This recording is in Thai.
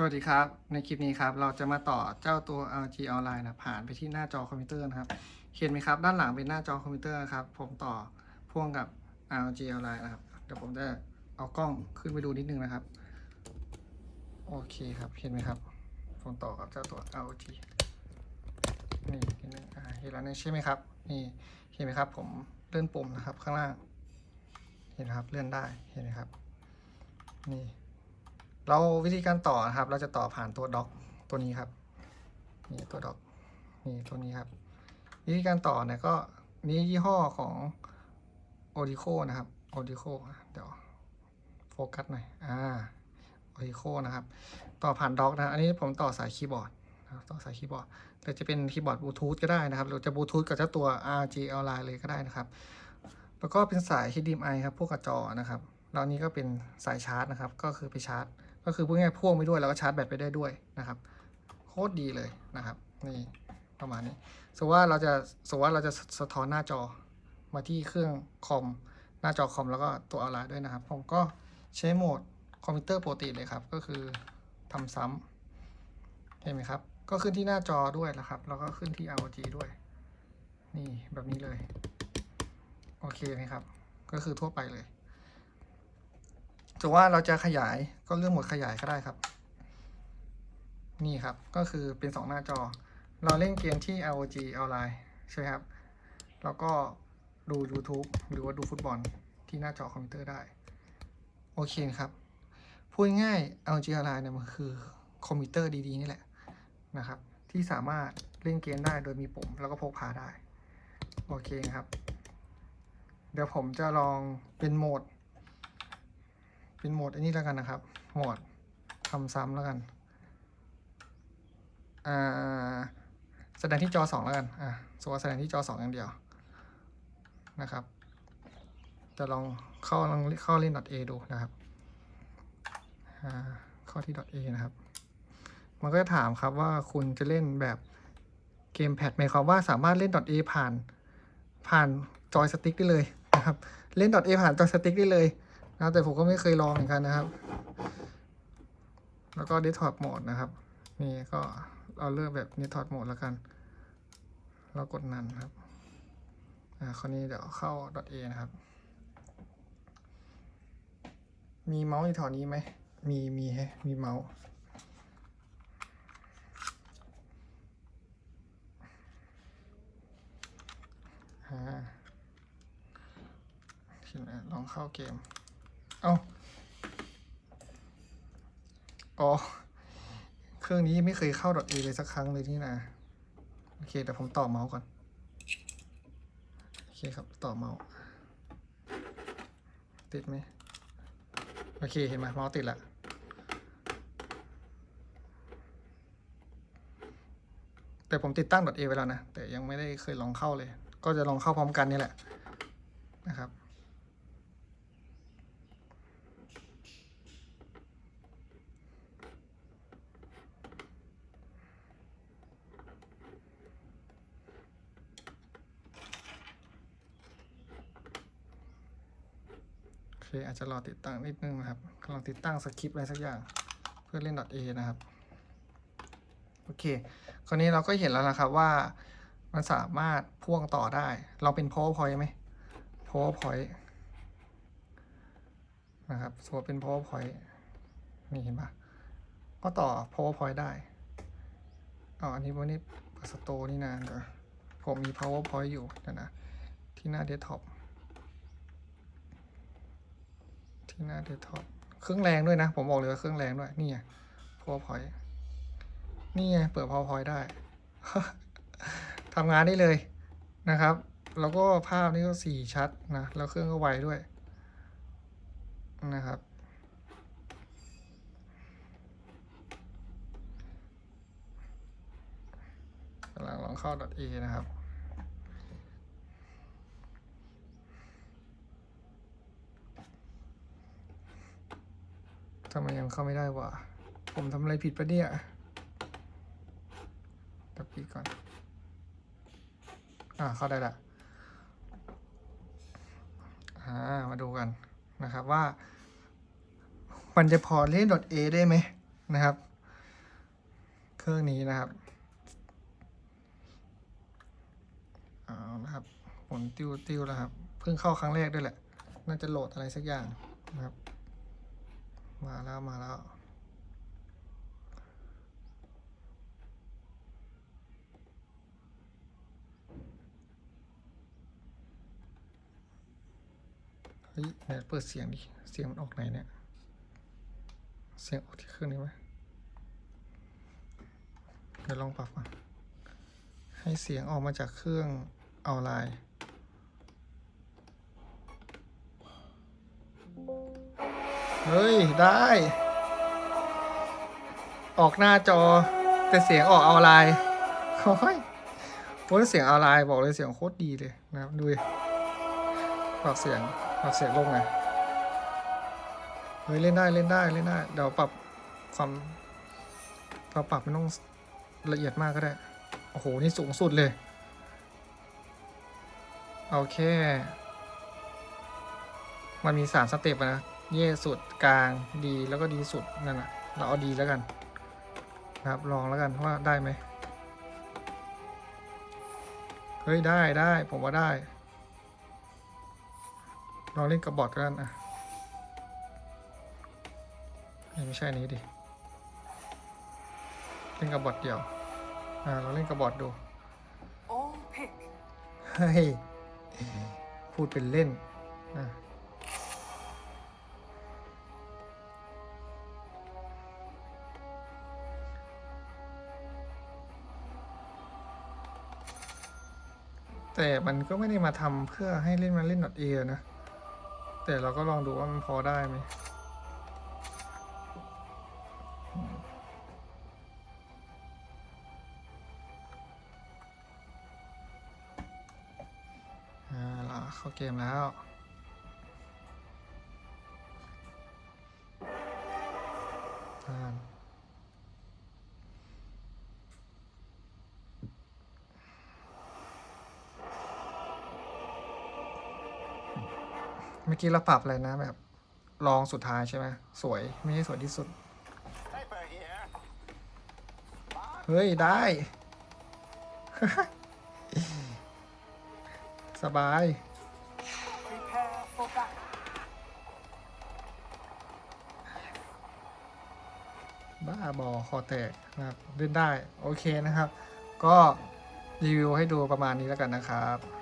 สวัสดีครับ ในคลิปนี้ครับ เราจะมาต่อเจ้าตัว LG Online นะผ่านไปที่หน้าจอคอมพิวเตอร์นะครับ เห็นไหมครับ ด้านหลังเป็นหน้าจอคอมพิวเตอร์ครับ ผมต่อพ่วงกับ LG Online นะครับ เดี๋ยวผมจะเอากล้องขึ้นไปดูนิดนึงนะครับ โอเคครับ เห็นไหมครับ ผมต่อกับเจ้าตัว LG นี่นิดนึงอ่าเห็นแล้วนี่ใช่ไหมครับ นี่ เห็นไหมครับ ผมเลื่อนปุ่มนะครับ ข้างล่าง เห็นไหมครับ เลื่อนได้ เห็นไหมครับ นี่ เราวิธีการต่อนะครับ เราจะต่อผ่านตัวด็อกตัวนี้ครับนี่ตัวด็อกนี่ตัวนี้ครับ วิธีการต่อเนี่ยก็นี่ยี่ห้อของ o d i c o นะครับ o d i c o เดี๋ยวโฟกัสหน่อยอ่า o d i c o นะครับ ต่อผ่านด็อกนะ อันนี้ผมต่อสายคีย์บอร์ดต่อสายคีย์บอร์ดหรือจะเป็นคีย์บอร์ดบลูทูธก็ได้นะครับหรือจะบลูทูธกับเจ้าตัว RG Line เลยก็ได้นะครับ แล้วก็เป็นสาย HDMI ครับพวกกับจอนะครับ แล้วอันนี้ก็เป็นสายชาร์จนะครับ ก็คือไปชาร์จ ก็คือพูดง่ายพ่วงไปด้วยแล้วก็ชาร์จแบตไปได้ด้วยนะครับ โคตรดีเลยนะครับ นี่ประมาณนี้สมมติว่าเราจะสมมติว่าเราจะสะท้อนหน้าจอมาที่เครื่องคอมหน้าจอคอมแล้วก็ตัวออนไลน์ด้วยนะครับ ผมก็ใช้โหมดคอมพิวเตอร์ปกติเลยครับ ก็คือทำซ้ำเห็นไหมครับ ก็ขึ้นที่หน้าจอด้วยนะครับ แล้วก็ขึ้นที่ ROG ด้วย นี่แบบนี้เลย โอเคไหมครับ ก็คือทั่วไปเลย ถือว่าเราจะขยายก็เรื่องโหมดขยายก็ได้ครับ นี่ครับก็คือเป็นสองหน้าจอ เราเล่นเกมที่ ROG ออนไลน์ใช่ครับ แล้วก็ดู YouTube หรือว่าดูฟุตบอลที่หน้าจอคอมพิวเตอร์ได้ โอเคครับ พูดง่าย ROG ออนไลน์เนี่ยมันคือคอมพิวเตอร์ดีๆ นี่แหละนะครับ ที่สามารถเล่นเกมได้โดยมีปุ่มแล้วก็พกพาได้ โอเคครับ เดี๋ยวผมจะลองเป็นโหมด เป็นโหมดอันนี้แล้วกันนะครับ โหมดทำซ้ำแล้วกัน อ่า แสดงที่จอสองแล้วกัน อ่าสมมติว่าแสดงที่จอสองอย่างเดียวนะครับ จะลองเข้าลองเข้าเล่น .a ดูนะครับ อ่า เข้าที่ .a นะครับ มันก็จะถามครับว่าคุณจะเล่นแบบเกมแพดหมายความว่าสามารถเล่น .a ผ่าน ผ่านจอยสติ๊กได้เลยนะครับ เล่น .a ผ่านจอยสติ๊กได้เลย นะแต่ผมก็ไม่เคยลองเหมือนกันนะครับ แล้วก็ desktop mode นะครับ นี่ก็เอาเลือกแบบ desktop mode แล้วกันแล้วกดนันครับ อ่า คราวนี้เดี๋ยวเข้า .a นะครับ มีเมาส์อยู่แถวนี้ไหม มีมีฮะมีเมาส์อ่าทีนี้ลองเข้าเกม เอาอ๋อ เครื่องนี้ไม่เคยเข้า .a เลยสักครั้งเลยนี่นะ โอเค แต่ผมต่อเมาส์ก่อน โอเคครับ ต่อเมาส์ ติดไหม โอเค เห็นไหมเมาส์ติดละแต่ผมติดตั้ง .a ไว้แล้วนะ แต่ยังไม่ได้เคยลองเข้าเลย ก็จะลองเข้าพร้อมกันนี่แหละนะครับ เคอาจจะรอติดตั้งนิดนึงนะครับกำลังติดตั้งสคริปต์อะไรสักอย่าง เพื่อเล่น .a นะครับโอเค คราวนี้เราก็เห็นแล้วนะครับว่ามันสามารถพ่วงต่อได้ เราเป็น powerpoint ไหม powerpoint นะครับสมมติเป็น powerpoint นี่เห็นปะก็ต่อ powerpoint ได้อ๋ออันนี้วันนี้สโตนี่นะเดี๋ยวผมมี powerpoint อยู่เดี๋ยวนะ ที่หน้า desktop ที่หน้า desktop เครื่องแรงด้วยนะ ผมบอกเลยว่าเครื่องแรงด้วย นี่ไง powerpoint นี่ไง เปิด powerpoint ได้ ทำงานได้เลยนะครับ แล้วก็ภาพนี่ก็สีชัดนะ แล้วเครื่องก็ไวด้วยนะครับกำลังลองเข้า .a นะครับ ทำไมยังเข้าไม่ได้วะ ผมทำอะไรผิดปะเนี่ยตัดปิดก่อน อ่าเข้าได้ละ อ่า มาดูกันนะครับว่า มันจะพอเล่น .a ได้ไหมนะครับ เครื่องนี้นะครับเอานะครับหมุนติ้วติ้วแล้วครับ เพิ่งเข้าครั้งแรกด้วยแหละ น่าจะโหลดอะไรสักอย่างนะครับ มาแล้วมาแล้ว เฮ้ยไหนเปิดเสียงดิ เสียงมันออกไหนเนี่ย เสียงออกที่เครื่องนี้ไหมเดี๋ยวลองปรับก่อนให้เสียงออกมาจากเครื่องออนไลน์ เฮ้ย ได้ ออกหน้าจอ แต่เสียงออกออนไลน์โอ้ยโอ้ยเสียงออนไลน์บอกเลยเสียงโคตรดีเลยนะครับดูปรับเสียงปรับเสียงลงไงเฮ้ยเล่นได้เล่นได้เล่นได้เดี๋ยวปรับความเราปรับไม่ต้องละเอียดมากก็ได้ โอ้โห นี่สูงสุดเลยเอาแค่มันมีสามสเต็ปนะ เย่สุดกลางดีแล้วก็ดีสุดนั่นแหะเราเอาดีแล้วกันนะครับลองแล้วกันว่าได้ไหมเฮ้ยได้ได้ผมว่าได้ลองเล่นกับบอทกันอะเอ้ยไม่ใช่อันนี้ดิเล่นกับบอทเดียวอ่าเราเล่นกับบอทดู All pick. เฮ้ยพูดเป็นเล่นอะ แต่มันก็ไม่ได้มาทำเพื่อให้เล่นมาเล่น .a นะ แต่เราก็ลองดูว่ามันพอได้ไหมอ่าเราเข้าเกมแล้ว เมื่อกี้เราปรับอะไรนะแบบลองสุดท้ายใช่ไหมสวยไม่ใช่สวยที่สุด เฮ้ย ได้ สบาย บ้าบอคอแตกนะครับเล่นได้ โอเคนะครับ ก็รีวิวให้ดูประมาณนี้แล้วกันนะครับ